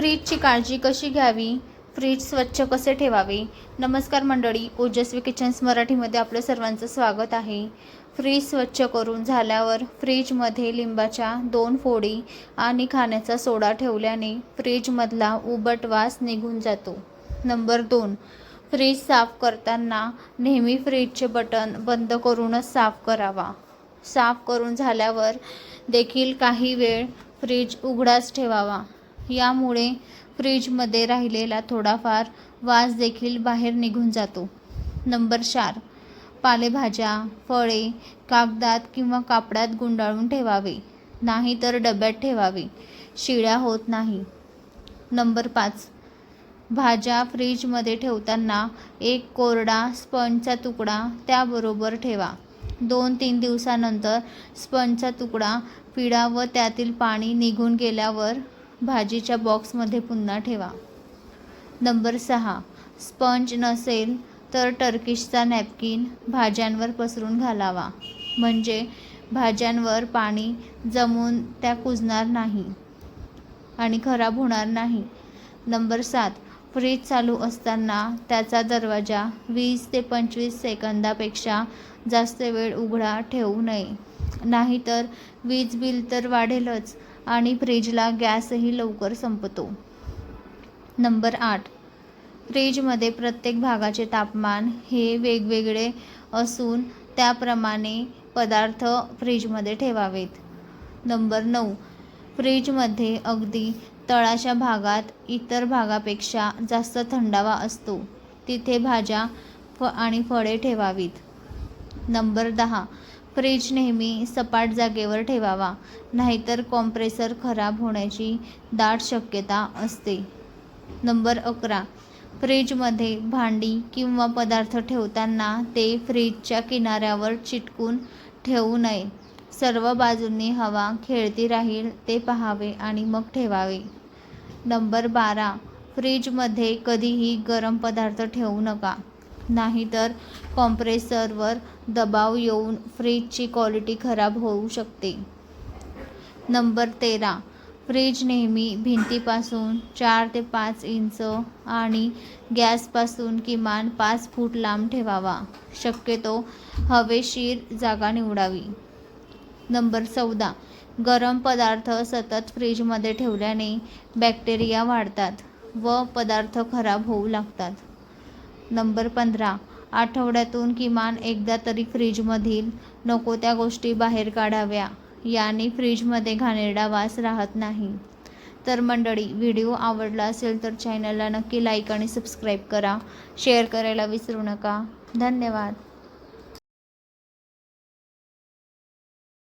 फ्रीजची काळजी कशी घ्यावी? फ्रीज स्वच्छ कसे ठेवावे? नमस्कार मंडळी ओजस्वी किचन्स मराठीमध्ये आपलं सर्वांचं स्वागत आहे. फ्रीज स्वच्छ करून झाल्यावर फ्रीजमध्ये लिंबाच्या दोन फोडी आणि खाण्याचा सोडा ठेवल्याने फ्रीजमधला उबट वास निघून जातो. नंबर दोन फ्रीज साफ करताना नेहमी फ्रीजचे बटन बंद करूनच साफ करावा. साफ करून झाल्यावर देखील काही वेळ फ्रीज उघडाच ठेवावा. यामुळे फ्रीजमध्ये राहिलेला थोडाफार वास देखील बाहेर निघून जातो. नंबर चार पालेभाज्या फळे कागदात किंवा कापडात गुंडाळून ठेवावे नाही तर डब्यात ठेवावे शिळ्या होत नाही. नंबर पाच भाज्या फ्रीजमध्ये ठेवताना एक कोरडा स्पंजचा तुकडा त्याबरोबर ठेवा. दोन तीन दिवसानंतर स्पंजचा तुकडा पिळा व त्यातील पाणी निघून गेल्यावर भाजीच्या बॉक्समध्ये पुन्हा ठेवा. नंबर सहा. स्पंज नसेल तर टर्किशचा नॅपकिन भाज्यांवर पसरून घालावा. म्हणजे भाज्यांवर पाणी जमून त्या कुजणार नाही आणि खराब होणार नाही. नंबर सात. फ्रीज चालू असताना त्याचा दरवाजा वीस ते पंचवीस सेकंदापेक्षा जास्त वेळ उघडा ठेवू नये. नाहीतर वीज बिल तर वाढेलच. आणि फ्रीजला गॅसही लवकर संपतो. नंबर आठ. फ्रीजमध्ये प्रत्येक भागाचे तापमान हे वेगवेगळे असून त्याप्रमाणे पदार्थ फ्रीजमध्ये ठेवावेत. नंबर नऊ. फ्रीजमध्ये अगदी तळाच्या भागात इतर भागापेक्षा जास्त थंडावा असतो. तिथे भाज्या फ आणि फळे ठेवावीत. नंबर दहा. फ्रीज नेहमी सपाट जागेवर ठेवावा नाहीतर कॉम्प्रेसर खराब होण्याची दाट शक्यता असते. नंबर अकरा. फ्रीजमध्ये भांडी किंवा पदार्थ ठेवताना ते फ्रीजच्या किनाऱ्यावर चिटकून ठेवू नये. सर्व बाजूंनी हवा खेळती राहील ते पाहावे आणि मग ठेवावे. नंबर बारा. फ्रीजमध्ये कधीही गरम पदार्थ ठेवू नका. नाहीतर कॉम्प्रेसरवर दबाव येऊन फ्रीजची क्वालिटी खराब होऊ शकते. नंबर तेरा. फ्रीज नेहमी भिंतीपासून चार ते पाच इंच आणि गॅसपासून किमान पाच फूट लांब ठेवावा. शक्यतो हवेशीर जागा निवडावी. नंबर चौदा. गरम पदार्थ सतत फ्रीजमध्ये ठेवल्याने बॅक्टेरिया वाढतात व पदार्थ खराब होऊ लागतात. नंबर पंधरा. आठवड्यातून किमान एकदा तरी फ्रीजमधील नको त्या गोष्टी बाहेर काढाव्या. याने फ्रीजमध्ये घाणेरडा वास राहत नाही. तर मंडळी व्हिडिओ आवडला असेल तर चॅनलला नक्की लाईक आणि सबस्क्राईब करा. शेअर करायला विसरू नका. धन्यवाद.